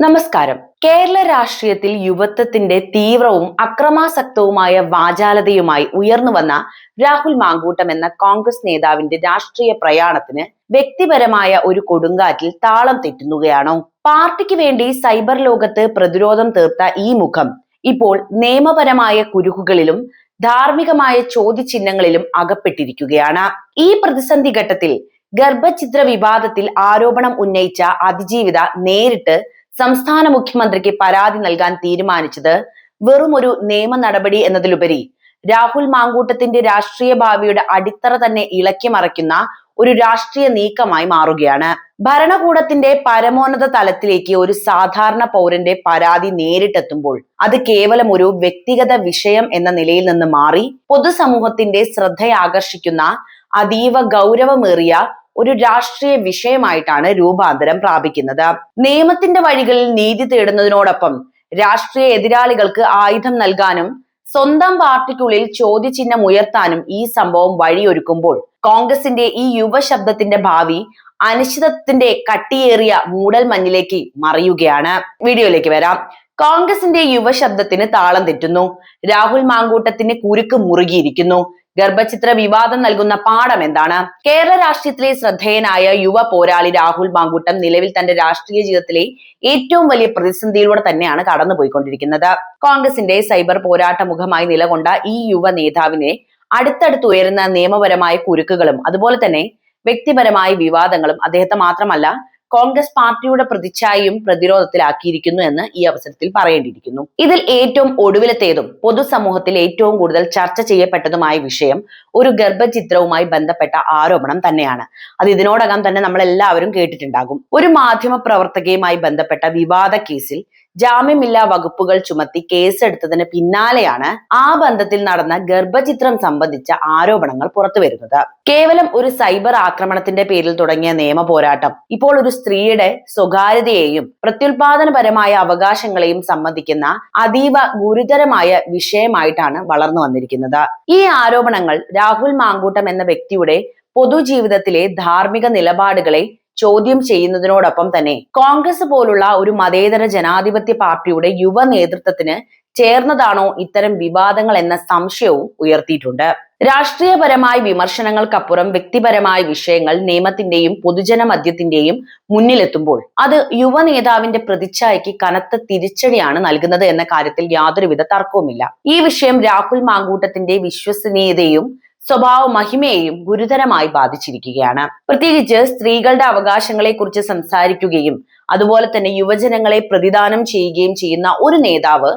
നമസ്കാരം. കേരള രാഷ്ട്രീയത്തിൽ യുവത്വത്തിന്റെ തീവ്രവും അക്രമാസക്തവുമായ വാചാലതയുമായി ഉയർന്നു വന്ന രാഹുൽ മാങ്കൂട്ടം എന്ന കോൺഗ്രസ് നേതാവിന്റെ രാഷ്ട്രീയ പ്രയാണത്തിന് വ്യക്തിപരമായ ഒരു കൊടുങ്കാറ്റിൽ താളം തെറ്റുന്നുകയാണോ. പാർട്ടിക്ക് വേണ്ടി സൈബർ ലോകത്ത് പ്രതിരോധം തീർത്ത ഈ മുഖം ഇപ്പോൾ നിയമപരമായ കുരുക്കുകളിലും ധാർമ്മികമായ ചോദ്യചിഹ്നങ്ങളിലും അകപ്പെട്ടിരിക്കുകയാണ്. ഈ പ്രതിസന്ധി ഘട്ടത്തിൽ ഗർഭചിത്ര വിവാദത്തിൽ ആരോപണം ഉന്നയിച്ച അതിജീവിത നേരിട്ട് സംസ്ഥാന മുഖ്യമന്ത്രിക്ക് പരാതി നൽകാൻ തീരുമാനിച്ചത് വെറും ഒരു നിയമ നടപടി എന്നതിലുപരി രാഹുൽ മാങ്കൂട്ടത്തിന്റെ രാഷ്ട്രീയ ഭാവിയുടെ അടിത്തറ തന്നെ ഇളക്കി മറയ്ക്കുന്ന ഒരു രാഷ്ട്രീയ നീക്കമായി മാറുകയാണ്. ഭരണകൂടത്തിന്റെ പരമോന്നത തലത്തിലേക്ക് ഒരു സാധാരണ പൗരന്റെ പരാതി നേരിട്ടെത്തുമ്പോൾ അത് കേവലം ഒരു വ്യക്തിഗത വിഷയം എന്ന നിലയിൽ നിന്ന് മാറി പൊതുസമൂഹത്തിന്റെ ശ്രദ്ധയാകർഷിക്കുന്ന അതീവ ഗൗരവമേറിയ ഒരു രാഷ്ട്രീയ വിഷയമായിട്ടാണ് രൂപാന്തരം പ്രാപിക്കുന്നത്. നിയമത്തിന്റെ വഴികളിൽ നീതി തേടുന്നതിനോടൊപ്പം രാഷ്ട്രീയ എതിരാളികൾക്ക് ആയുധം നൽകാനും സ്വന്തം പാർട്ടിക്കുള്ളിൽ ചോദ്യചിഹ്നം ഉയർത്താനും ഈ സംഭവം വഴിയൊരുക്കുമ്പോൾ കോൺഗ്രസിന്റെ ഈ യുവശബ്ദത്തിന്റെ ഭാവി അനിശ്ചിതത്വത്തിന്റെ കട്ടിയേറിയ മൂടൽ മഞ്ഞിലേക്ക് മറിയുകയാണ്. വീഡിയോയിലേക്ക് വരാം. കോൺഗ്രസിന്റെ യുവശബ്ദത്തിന് താളം തെറ്റുന്നു. രാഹുൽ മാങ്കൂട്ടത്തിന് കുരുക്ക് മുറുകിയിരിക്കുന്നു. ഗർഭചിത്ര വിവാദം നൽകുന്ന പാഠം എന്താണ്? കേരള രാഷ്ട്രീയത്തിലെ ശ്രദ്ധേയനായ യുവ പോരാളി രാഹുൽ മാങ്കൂട്ടം നിലവിൽ തന്റെ രാഷ്ട്രീയ ജീവിതത്തിലെ ഏറ്റവും വലിയ പ്രതിസന്ധിയിലൂടെ തന്നെയാണ് കടന്നുപോയിക്കൊണ്ടിരിക്കുന്നത്. കോൺഗ്രസിന്റെ സൈബർ പോരാട്ട മുഖമായി നിലകൊണ്ട ഈ യുവ നേതാവിനെ അടുത്തടുത്ത് ഉയരുന്ന നിയമപരമായ കുരുക്കുകളും അതുപോലെ തന്നെ വ്യക്തിപരമായ വിവാദങ്ങളും അദ്ദേഹത്തെ മാത്രമല്ല കോൺഗ്രസ് പാർട്ടിയുടെ പ്രതിച്ഛായയും പ്രതിരോധത്തിലാക്കിയിരിക്കുന്നു എന്ന് ഈ അവസരത്തിൽ പറയേണ്ടിയിരിക്കുന്നു. ഇതിൽ ഏറ്റവും ഒടുവിലത്തേതും പൊതുസമൂഹത്തിൽ ഏറ്റവും കൂടുതൽ ചർച്ച ചെയ്യപ്പെട്ടതുമായ വിഷയം ഒരു ഗർഭചിത്രവുമായി ബന്ധപ്പെട്ട ആരോപണം തന്നെയാണ്. അത് ഇതിനോടകം തന്നെ നമ്മൾ എല്ലാവരും കേട്ടിട്ടുണ്ടാകും. ഒരു മാധ്യമ പ്രവർത്തകയുമായി ബന്ധപ്പെട്ട വിവാദ കേസിൽ ജാമ്യമില്ലാ വകുപ്പുകൾ ചുമത്തി കേസെടുത്തതിന് പിന്നാലെയാണ് ആ ബന്ധത്തിൽ നടന്ന ഗർഭചിത്രം സംബന്ധിച്ച ആരോപണങ്ങൾ പുറത്തു വരുന്നത് കേവലം ഒരു സൈബർ ആക്രമണത്തിന്റെ പേരിൽ തുടങ്ങിയ നിയമ പോരാട്ടം ഇപ്പോൾ ഒരു സ്ത്രീയുടെ സ്വകാര്യതയെയും പ്രത്യുൽപാദനപരമായ അവകാശങ്ങളെയും സംബന്ധിക്കുന്ന അതീവ ഗുരുതരമായ വിഷയമായിട്ടാണ് വളർന്നു വന്നിരിക്കുന്നത്. ഈ ആരോപണങ്ങൾ രാഹുൽ മാങ്കൂട്ടം എന്ന വ്യക്തിയുടെ പൊതുജീവിതത്തിലെ ധാർമ്മിക നിലപാടുകളെ ചോദ്യം ചെയ്യുന്നതിനോടൊപ്പം തന്നെ കോൺഗ്രസ് പോലുള്ള ഒരു മതേതര ജനാധിപത്യ പാർട്ടിയുടെ യുവ നേതൃത്വത്തിന് ചേർന്നതാണോ ഇത്തരം വിവാദങ്ങൾ എന്ന സംശയവും ഉയർത്തിയിട്ടുണ്ട്. രാഷ്ട്രീയപരമായ വിമർശനങ്ങൾക്കപ്പുറം വ്യക്തിപരമായ വിഷയങ്ങൾ നിയമത്തിന്റെയും പൊതുജന മദ്യത്തിന്റെയും മുന്നിലെത്തുമ്പോൾ അത് യുവ നേതാവിന്റെ പ്രതിച്ഛായക്ക് കനത്ത തിരിച്ചടിയാണ് നൽകുന്നത് എന്ന കാര്യത്തിൽ യാതൊരുവിധ തർക്കവുമില്ല. ഈ വിഷയം രാഹുൽ മാങ്കൂട്ടത്തിന്റെ വിശ്വസനീയതയും സ്വഭാവ മഹിമയെയും ഗുരുതരമായി ബാധിച്ചിരിക്കുകയാണ്. പ്രത്യേകിച്ച് സ്ത്രീകളുടെ അവകാശങ്ങളെ കുറിച്ച് സംസാരിക്കുകയും അതുപോലെ തന്നെ യുവജനങ്ങളെ പ്രതിദാനം ചെയ്യുകയും ചെയ്യുന്ന ഒരു നേതാവ്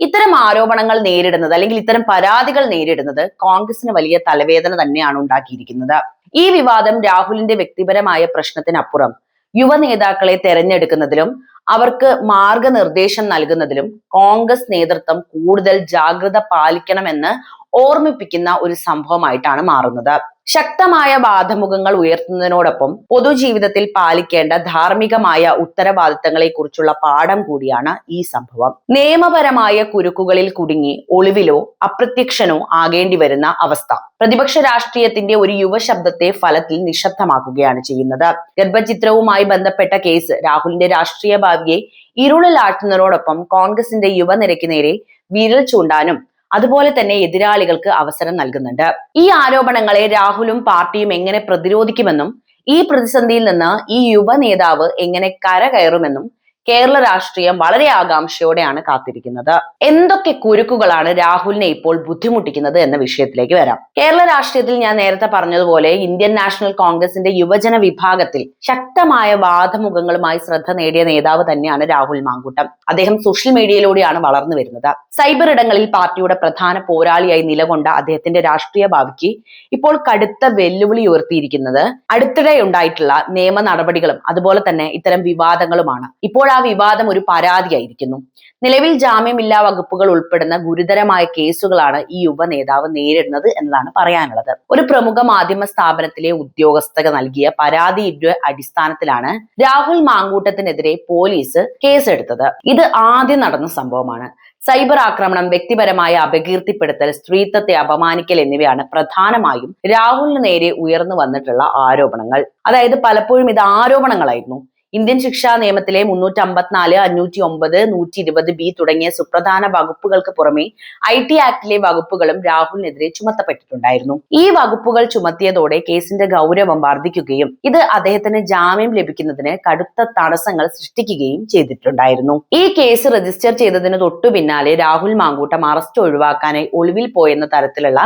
ഇത്തരം ആരോപണങ്ങൾ നേരിടുന്നത് അല്ലെങ്കിൽ ഇത്തരം പരാതികൾ നേരിടുന്നത് കോൺഗ്രസിന് വലിയ തലവേദന തന്നെയാണ് ഉണ്ടാക്കിയിരിക്കുന്നത്. ഈ വിവാദം രാഹുലിന്റെ വ്യക്തിപരമായ പ്രശ്നത്തിനപ്പുറം യുവ നേതാക്കളെ തെരഞ്ഞെടുക്കുന്നതിലും അവർക്ക് മാർഗനിർദ്ദേശം നൽകുന്നതിലും കോൺഗ്രസ് നേതൃത്വം കൂടുതൽ ജാഗ്രത പാലിക്കണമെന്ന് ഓർമ്മിപ്പിക്കുന്ന ഒരു സംഭവമായിട്ടാണ് മാറുന്നത്. ശക്തമായ വാദമുഖങ്ങൾ ഉയർത്തുന്നതിനോടൊപ്പം പൊതുജീവിതത്തിൽ പാലിക്കേണ്ട ധാർമ്മികമായ ഉത്തരവാദിത്തങ്ങളെ കുറിച്ചുള്ള പാഠം കൂടിയാണ് ഈ സംഭവം. നിയമപരമായ കുരുക്കുകളിൽ കുടുങ്ങി ഒളിവിലോ അപ്രത്യക്ഷനോ ആകേണ്ടി വരുന്ന അവസ്ഥ. പ്രതിപക്ഷ രാഷ്ട്രീയത്തിന്റെ ഒരു യുവശബ്ദത്തെ ഫലത്തിൽ നിശബ്ദമാക്കുകയാണ് ചെയ്യുന്നത്. ഗർഭചിത്രവുമായി ബന്ധപ്പെട്ട കേസ് രാഹുലിന്റെ രാഷ്ട്രീയ ഭാവിയെ ഇരുളിലാട്ടുന്നതിനോടൊപ്പം കോൺഗ്രസിന്റെ യുവനിരയ്ക്ക് നേരെ വിരൽ ചൂണ്ടാനും അതുപോലെ തന്നെ എതിരാളികൾക്ക് അവസരം നൽകുന്നുണ്ട്. ഈ ആരോപണങ്ങളെ രാഹുലും പാർട്ടിയും എങ്ങനെ പ്രതിരോധിക്കുമെന്നും ഈ പ്രതിസന്ധിയിൽ നിന്ന് ഈ യുവ നേതാവ് എങ്ങനെ കരകയറുമെന്നും കേരള രാഷ്ട്രീയം വളരെ ആകാംക്ഷയോടെയാണ് കാത്തിരിക്കുന്നത്. എന്തൊക്കെ കുരുക്കുകളാണ് രാഹുലിനെ ഇപ്പോൾ ബുദ്ധിമുട്ടിക്കുന്നത് എന്ന വിഷയത്തിലേക്ക് വരാം. കേരള രാഷ്ട്രീയത്തിൽ ഞാൻ നേരത്തെ പറഞ്ഞതുപോലെ ഇന്ത്യൻ നാഷണൽ കോൺഗ്രസിന്റെ യുവജന വിഭാഗത്തിൽ ശക്തമായ വാദമുഖങ്ങളുമായി ശ്രദ്ധ നേടിയ നേതാവ് തന്നെയാണ് രാഹുൽ മാങ്കൂട്ടം. അദ്ദേഹം സോഷ്യൽ മീഡിയയിലൂടെയാണ് വളർന്നു വരുന്നത്. സൈബർ ഇടങ്ങളിൽ പാർട്ടിയുടെ പ്രധാന പോരാളിയായി നിലകൊണ്ട അദ്ദേഹത്തിന്റെ രാഷ്ട്രീയ ഭാവിക്ക് ഇപ്പോൾ കടുത്ത വെല്ലുവിളി ഉയർത്തിയിരിക്കുന്നത് അടുത്തിടെ ഉണ്ടായിട്ടുള്ള നിയമ നടപടികളും അതുപോലെ തന്നെ ഇത്തരം വിവാദങ്ങളുമാണ്. ഇപ്പോൾ ആ വിവാദം ഒരു പരാതിയായിരിക്കുന്നു. നിലവിൽ ജാമ്യമില്ലാ വകുപ്പുകൾ ഉൾപ്പെടുന്ന ഗുരുതരമായ കേസുകളാണ് ഈ യുവ നേതാവ് നേരിടുന്നത് എന്നതാണ് പറയാനുള്ളത്. ഒരു പ്രമുഖ മാധ്യമ സ്ഥാപനത്തിലെ ഉദ്യോഗസ്ഥക നൽകിയ പരാതിയുടെ അടിസ്ഥാനത്തിലാണ് രാഹുൽ മാങ്കൂട്ടത്തിനെതിരെ പോലീസ് കേസെടുത്തത്. ഇത് ആദ്യം നടന്ന സംഭവമാണ്. സൈബർ ആക്രമണം വ്യക്തിപരമായ അപകീർത്തിപ്പെടുത്തൽ സ്ത്രീത്വത്തെ അപമാനിക്കൽ എന്നിവയാണ് പ്രധാനമായും രാഹുലിന് നേരെ ഉയർന്നു വന്നിട്ടുള്ള ആരോപണങ്ങൾ. അതായത് പലപ്പോഴും ഇത് ആരോപണങ്ങളായിരുന്നു. ഇന്ത്യൻ ശിക്ഷാ നിയമത്തിലെ മുന്നൂറ്റി അമ്പത്തിനാല് അഞ്ഞൂറ്റി ഒമ്പത് നൂറ്റി ഇരുപത് ബി തുടങ്ങിയ സുപ്രധാന വകുപ്പുകൾക്ക് പുറമെ ഐ ടി ആക്ടിലെ വകുപ്പുകളും രാഹുലിനെതിരെ ചുമത്തപ്പെട്ടിട്ടുണ്ടായിരുന്നു. ഈ വകുപ്പുകൾ ചുമത്തിയതോടെ കേസിന്റെ ഗൗരവം വർദ്ധിക്കുകയും ഇത് അദ്ദേഹത്തിന് ജാമ്യം ലഭിക്കുന്നതിന് കടുത്ത തടസ്സങ്ങൾ സൃഷ്ടിക്കുകയും ചെയ്തിട്ടുണ്ടായിരുന്നു. ഈ കേസ് രജിസ്റ്റർ ചെയ്തതിന് തൊട്ടു പിന്നാലെ രാഹുൽ മാങ്കൂട്ടം അറസ്റ്റ് ഒഴിവാക്കാനായി ഒളിവിൽ പോയെന്ന തരത്തിലുള്ള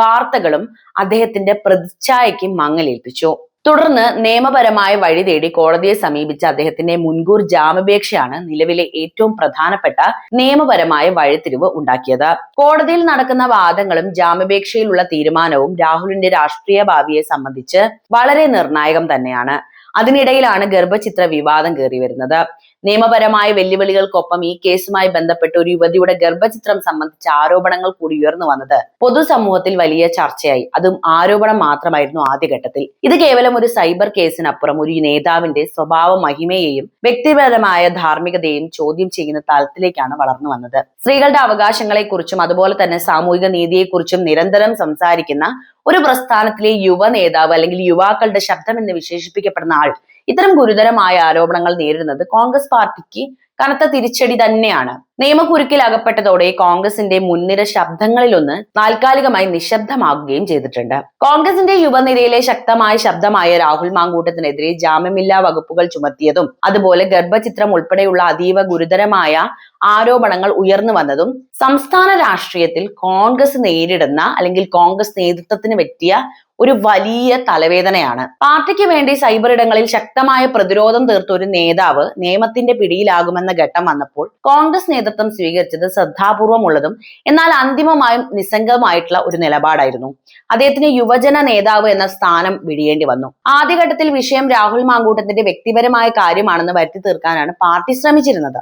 വാർത്തകളും അദ്ദേഹത്തിന്റെ പ്രതിച്ഛായയ്ക്ക് മങ്ങലേൽപ്പിച്ചു. തുടർന്ന് നിയമപരമായ വഴി തേടി കോടതിയെ സമീപിച്ച അദ്ദേഹത്തിന്റെ മുൻകൂർ ജാമ്യപേക്ഷയാണ് നിലവിലെ ഏറ്റവും പ്രധാനപ്പെട്ട നിയമപരമായ വഴിത്തിരിവ് ഉണ്ടാക്കിയത്. കോടതിയിൽ നടക്കുന്ന വാദങ്ങളും ജാമ്യപേക്ഷയിലുള്ള തീരുമാനവും രാഹുലിന്റെ രാഷ്ട്രീയ ഭാവിയെ സംബന്ധിച്ച് വളരെ നിർണായകം തന്നെയാണ്. അതിനിടയിലാണ് ഗർഭചിത്ര വിവാദം കയറി വരുന്നത്. നിയമപരമായ വെല്ലുവിളികൾക്കൊപ്പം ഈ കേസുമായി ബന്ധപ്പെട്ട് ഒരു യുവതിയുടെ ഗർഭചിത്രം സംബന്ധിച്ച ആരോപണങ്ങൾ കൂടി ഉയർന്നു വന്നത് പൊതുസമൂഹത്തിൽ വലിയ ചർച്ചയായി. അതും ആരോപണം മാത്രമായിരുന്നു ആദ്യഘട്ടത്തിൽ. ഇത് കേവലം ഒരു സൈബർ കേസിനപ്പുറം ഒരു നേതാവിന്റെ സ്വഭാവ മഹിമയെയും വ്യക്തിപരമായ ധാർമ്മികതയെയും ചോദ്യം ചെയ്യുന്ന തലത്തിലേക്കാണ് വളർന്നു വന്നത്. സ്ത്രീകളുടെ അവകാശങ്ങളെക്കുറിച്ചും അതുപോലെ തന്നെ സാമൂഹിക നീതിയെക്കുറിച്ചും നിരന്തരം സംസാരിക്കുന്ന ഒരു പ്രസ്ഥാനത്തിലെ യുവ നേതാവ് അല്ലെങ്കിൽ യുവാക്കളുടെ ശബ്ദം എന്ന് വിശേഷിപ്പിക്കപ്പെടുന്ന ആൾ ഇത്തരം ഗുരുതരമായ ആരോപണങ്ങൾ നേരിടുന്നത് കോൺഗ്രസ് പാർട്ടിക്ക് കനത്ത തിരിച്ചടി തന്നെയാണ്. നിയമക്കുരുക്കിൽ അകപ്പെട്ടതോടെ കോൺഗ്രസിന്റെ മുൻനിര ശബ്ദങ്ങളിലൊന്ന് താൽക്കാലികമായി നിശബ്ദമാകുകയും ചെയ്തിട്ടുണ്ട്. കോൺഗ്രസിന്റെ യുവനിരയിലെ ശക്തമായ ശബ്ദമായ രാഹുൽ മാങ്കൂട്ടത്തിനെതിരെ ജാമ്യമില്ലാ വകുപ്പുകൾ ചുമത്തിയതും അതുപോലെ ഗർഭചിത്രം ഉൾപ്പെടെയുള്ള അതീവ ഗുരുതരമായ ആരോപണങ്ങൾ ഉയർന്നു വന്നതും സംസ്ഥാന രാഷ്ട്രീയത്തിൽ കോൺഗ്രസ് നേരിടുന്ന അല്ലെങ്കിൽ കോൺഗ്രസ് നേതൃത്വത്തിന് പറ്റിയ ഒരു വലിയ തലവേദനയാണ്. പാർട്ടിക്ക് വേണ്ടി സൈബർ ഇടങ്ങളിൽ ശക്തമായ പ്രതിരോധം തീർത്ത ഒരു നേതാവ് നിയമത്തിന്റെ പിടിയിലാകുമെന്ന ഘട്ടം വന്നപ്പോൾ കോൺഗ്രസ് നേതൃത്വം സ്വീകരിച്ചത് ശ്രദ്ധാപൂർവമുള്ളതും എന്നാൽ അന്തിമമായും നിസ്സംഗമായിട്ടുള്ള ഒരു നിലപാടായിരുന്നു. അദ്ദേഹത്തിന് യുവജന നേതാവ് എന്ന സ്ഥാനം വിടിയേണ്ടി വന്നു. ആദ്യഘട്ടത്തിൽ വിഷയം രാഹുൽ മാങ്കൂട്ടത്തിന്റെ വ്യക്തിപരമായ കാര്യമാണെന്ന് വരുത്തി തീർക്കാനാണ് പാർട്ടി ശ്രമിച്ചിരുന്നത്.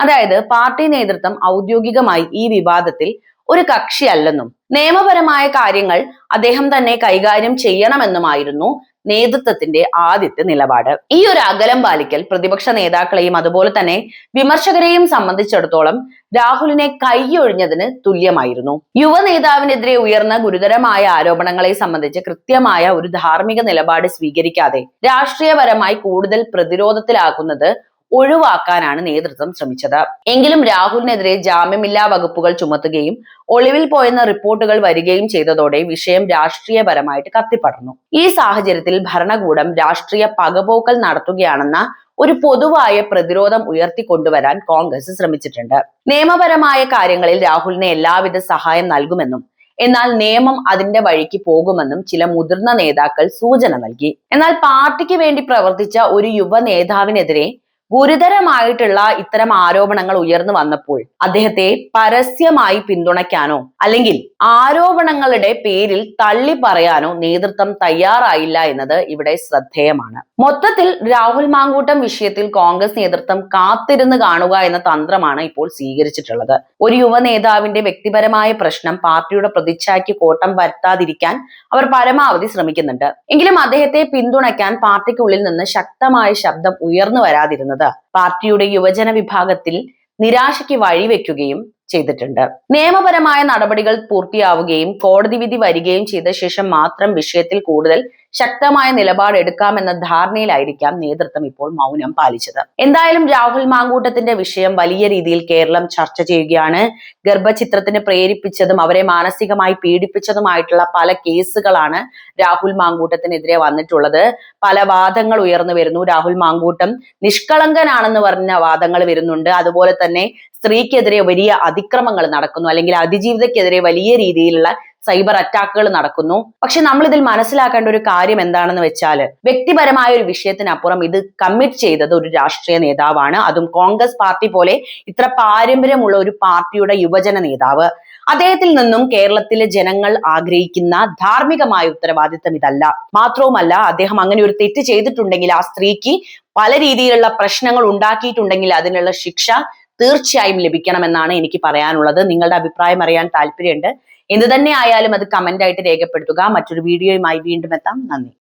അതായത് പാർട്ടി നേതൃത്വം ഔദ്യോഗികമായി ഈ വിവാദത്തിൽ ഒരു കക്ഷിയല്ലെന്നും നിയമപരമായ കാര്യങ്ങൾ അദ്ദേഹം തന്നെ കൈകാര്യം ചെയ്യണമെന്നുമായിരുന്നു നേതൃത്വത്തിന്റെ ആദ്യത്തെ നിലപാട്. ഈ ഒരു അകലം പാലിക്കൽ പ്രതിപക്ഷ നേതാക്കളെയും അതുപോലെ തന്നെ വിമർശകരെയും സംബന്ധിച്ചിടത്തോളം രാഹുലിനെ കൈയൊഴിഞ്ഞതിന് തുല്യമായിരുന്നു. യുവ നേതാവിനെതിരെ ഉയർന്ന ഗുരുതരമായ ആരോപണങ്ങളെ സംബന്ധിച്ച് കൃത്യമായ ഒരു ധാർമ്മിക നിലപാട് സ്വീകരിക്കാതെ രാഷ്ട്രീയപരമായി കൂടുതൽ പ്രതിരോധത്തിലാക്കുന്നത് ഒഴിവാക്കാനാണ് നേതൃത്വം ശ്രമിച്ചത്. എങ്കിലും രാഹുലിനെതിരെ ജാമ്യമില്ലാ വകുപ്പുകൾ ചുമത്തുകയും ഒളിവിൽ പോയെന്ന റിപ്പോർട്ടുകൾ വരികയും ചെയ്തതോടെ വിഷയം രാഷ്ട്രീയപരമായിട്ട് കത്തിപ്പടർന്നു. ഈ സാഹചര്യത്തിൽ ഭരണകൂടം രാഷ്ട്രീയ പകപോക്കൽ നടത്തുകയാണെന്ന ഒരു പൊതുവായ പ്രതിരോധം ഉയർത്തിക്കൊണ്ടുവരാൻ കോൺഗ്രസ് ശ്രമിച്ചിട്ടുണ്ട്. നിയമപരമായ കാര്യങ്ങളിൽ രാഹുലിന് എല്ലാവിധ സഹായം നൽകുമെന്നും എന്നാൽ നിയമം അതിന്റെ വഴിക്ക് പോകുമെന്നും ചില മുതിർന്ന നേതാക്കൾ സൂചന നൽകി. എന്നാൽ പാർട്ടിക്ക് വേണ്ടി പ്രവർത്തിച്ച ഒരു യുവ നേതാവിനെതിരെ ഗുരുതരമായിട്ടുള്ള ഇത്തരം ആരോപണങ്ങൾ ഉയർന്നു വന്നപ്പോൾ അദ്ദേഹത്തെ പരസ്യമായി പിന്തുണയ്ക്കാനോ അല്ലെങ്കിൽ ആരോപണങ്ങളുടെ പേരിൽ തള്ളി പറയാനോ നേതൃത്വം തയ്യാറായില്ല എന്നത് ഇവിടെ ശ്രദ്ധേയമാണ്. മൊത്തത്തിൽ രാഹുൽ മാങ്കൂട്ടം വിഷയത്തിൽ കോൺഗ്രസ് നേതൃത്വം കാത്തിരുന്ന് കാണുക എന്ന തന്ത്രമാണ് ഇപ്പോൾ സ്വീകരിച്ചിട്ടുള്ളത്. ഒരു യുവ നേതാവിന്റെ വ്യക്തിപരമായ പ്രശ്നം പാർട്ടിയുടെ പ്രതിച്ഛായ്ക്ക് കോട്ടം വരുത്താതിരിക്കാൻ അവർ പരമാവധി ശ്രമിക്കുന്നുണ്ട്. എങ്കിലും അദ്ദേഹത്തെ പിന്തുണയ്ക്കാൻ പാർട്ടിക്കുള്ളിൽ നിന്ന് ശക്തമായ ശബ്ദം ഉയർന്നു വരാതിരുന്നത് പാർട്ടിയുടെ യുവജന വിഭാഗത്തിൽ നിരാശയ്ക്ക് വഴിവെക്കുകയും ചെയ്തിട്ടുണ്ട്. നിയമപരമായ നടപടികൾ പൂർത്തിയാവുകയും കോടതി വിധി വരികയും ചെയ്ത ശേഷം മാത്രം വിഷയത്തിൽ കൂടുതൽ ശക്തമായ നിലപാട് എടുക്കാമെന്ന ധാരണയിലായിരിക്കാം നേതൃത്വം ഇപ്പോൾ മൗനം പാലിച്ചത്. എന്തായാലും രാഹുൽ മാങ്കൂട്ടത്തിന്റെ വിഷയം വലിയ രീതിയിൽ കേരളം ചർച്ച ചെയ്യുകയാണ്. ഗർഭചിത്രത്തിന് പ്രേരിപ്പിച്ചതും അവരെ മാനസികമായി പീഡിപ്പിച്ചതുമായിട്ടുള്ള പല കേസുകളാണ് രാഹുൽ മാങ്കൂട്ടത്തിനെതിരെ വന്നിട്ടുള്ളത്. പല വാദങ്ങൾ ഉയർന്നു വരുന്നു. രാഹുൽ മാങ്കൂട്ടം നിഷ്കളങ്കനാണെന്ന് പറഞ്ഞ വാദങ്ങൾ വരുന്നുണ്ട്. അതുപോലെ തന്നെ സ്ത്രീക്കെതിരെ വലിയ അതിക്രമങ്ങൾ നടക്കുന്നു. അല്ലെങ്കിൽ അതിജീവിതക്കെതിരെ വലിയ രീതിയിലുള്ള സൈബർ അറ്റാക്കുകൾ നടക്കുന്നു. പക്ഷെ നമ്മൾ ഇതിൽ മനസ്സിലാക്കേണ്ട ഒരു കാര്യം എന്താണെന്ന് വെച്ചാൽ വ്യക്തിപരമായ ഒരു വിഷയത്തിനപ്പുറം ഇത് കമ്മിറ്റ് ചെയ്തത് ഒരു രാഷ്ട്രീയ നേതാവാണ്. അതും കോൺഗ്രസ് പാർട്ടി പോലെ ഇത്ര പാരമ്പര്യമുള്ള ഒരു പാർട്ടിയുടെ യുവജന നേതാവ്. അദ്ദേഹത്തിൽ നിന്നും കേരളത്തിലെ ജനങ്ങൾ ആഗ്രഹിക്കുന്ന ധാർമ്മികമായ ഉത്തരവാദിത്തം ഇതല്ല. മാത്രവുമല്ല അദ്ദേഹം അങ്ങനെ ഒരു തെറ്റ് ചെയ്തിട്ടുണ്ടെങ്കിൽ ആ സ്ത്രീക്ക് പല രീതിയിലുള്ള പ്രശ്നങ്ങൾ ഉണ്ടാക്കിയിട്ടുണ്ടെങ്കിൽ അതിനുള്ള ശിക്ഷ തീർച്ചയായും ലഭിക്കണമെന്നാണ് എനിക്ക് പറയാനുള്ളത്. നിങ്ങളുടെ അഭിപ്രായം അറിയാൻ താല്പര്യമുണ്ട്. എന്ത് തന്നെ ആയാലും അത് കമന്റ് ആയിട്ട് രേഖപ്പെടുത്തുക. മറ്റൊരു വീഡിയോയുമായി വീണ്ടും എത്താം. നന്ദി.